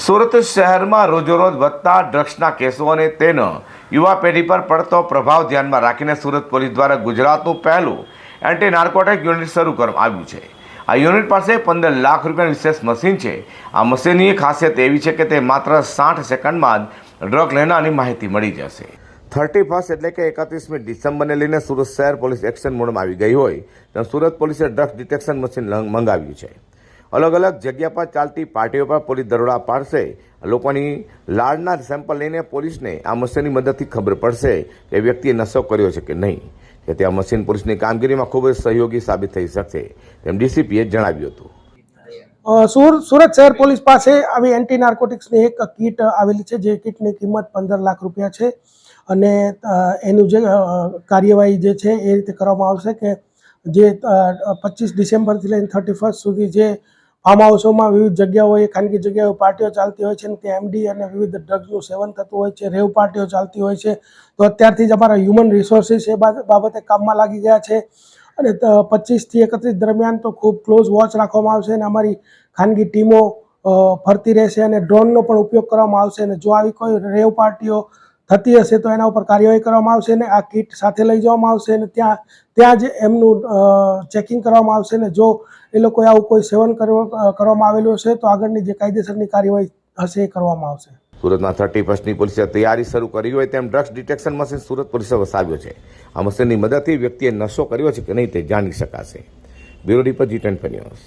સુરત શહેરમાં રોજોરોજ વધતા ડ્રગ્સના કેસો અને તેનો યુવા પેઢી પર પડતો પ્રભાવ ધ્યાનમાં રાખીને સુરત પોલીસ દ્વારા ગુજરાતનું પહેલું એન્ટી નાર્કોટિક યુનિટ શરૂ કરવામાં આવ્યું છે. આ યુનિટ પાસે પંદર લાખ રૂપિયાની વિશેષ મશીન છે. આ મશીનની ખાસિયત એવી છે કે તે માત્ર સાઠ સેકન્ડમાં જ ડ્રગ લેનારની માહિતી મળી જશે. થર્ટી ફર્સ્ટ એટલે કે એકત્રીસમી ડિસેમ્બરને લઈને સુરત શહેર પોલીસ એક્શન મોડમાં આવી ગઈ હોય તો સુરત પોલીસે ડ્રગ્સ ડિટેક્શન મશીન મંગાવ્યું છે. અલગ અલગ જગ્યા પર ચાલતી પાર્ટીઓ પર પોલીસ દરોડા પાડશે. લોકોની લાળના સેમ્પલ લઈને પોલીસને આ મશીનની મદદથી ખબર પડશે કે વ્યક્તિએ નશો કર્યો છે કે નહીં. કે તે આ મશીન પોલીસની કામગીરીમાં ખૂબ જ સહયોગી સાબિત થઈ શકશે. તેમ ડીસીપીએ જણાવ્યું હતું. સુર- સુરત શહેર પોલીસ પાસે આવી એન્ટી નાર્કોટિક્સની એક કીટ આવેલી છે, જે કીટની કિંમત પંદર લાખ રૂપિયા છે. અને એનું જે કાર્યવાહી જે છે, એ રીતે કરવામાં આવશે કે જે પચીસ ડિસેમ્બરથી લઈને થર્ટી ફર્સ્ટ સુધી જે ફાર્મ હાઉસોમાં વિવિધ જગ્યાઓએ ખાનગી જગ્યાઓ પાર્ટીઓ ચાલતી હોય છે અને ત્યાં એમડી અને વિવિધ ડ્રગ્સનું સેવન થતું હોય છે, રેવ પાર્ટીઓ ચાલતી હોય છે. તો અત્યારથી જ અમારા હ્યુમન રિસોર્સિસ એ બાબતે કામમાં લાગી ગયા છે. અને પચીસથી એકત્રીસ દરમિયાન તો ખૂબ ક્લોઝ વોચ રાખવામાં આવશે અને અમારી ખાનગી ટીમો ફરતી રહેશે અને ડ્રોનનો પણ ઉપયોગ કરવામાં આવશે. અને જો આવી કોઈ રેવ પાર્ટીઓ થતી હશે તો એના ઉપર કાર્યવાહી કરવામાં આવશે ને આ કીટ સાથે લઈ જવામાં આવશે ને ત્યાં ત્યાં જ એમનું ચેકિંગ કરવામાં આવશે ને જો એ લોકોએ આવું કોઈ સેવન કરવા- કરવામાં આવેલું હશે તો આગળની જે કાયદેસરની કાર્યવાહી હશે એ કરવામાં આવશે. સુરતમાં થર્ટી ફર્સ્ટની પોલીસે તૈયારી શરૂ કરી હોય તેમ ડ્રગ્સ ડિટેક્શન મશીન સુરત પોલીસે વસાવ્યો છે. આ મશીનની મદદથી વ્યક્તિએ નશો કર્યો છે કે નહીં તે જાણી શકાશે. બ્યુરો રિપોર્ટ જી ટેન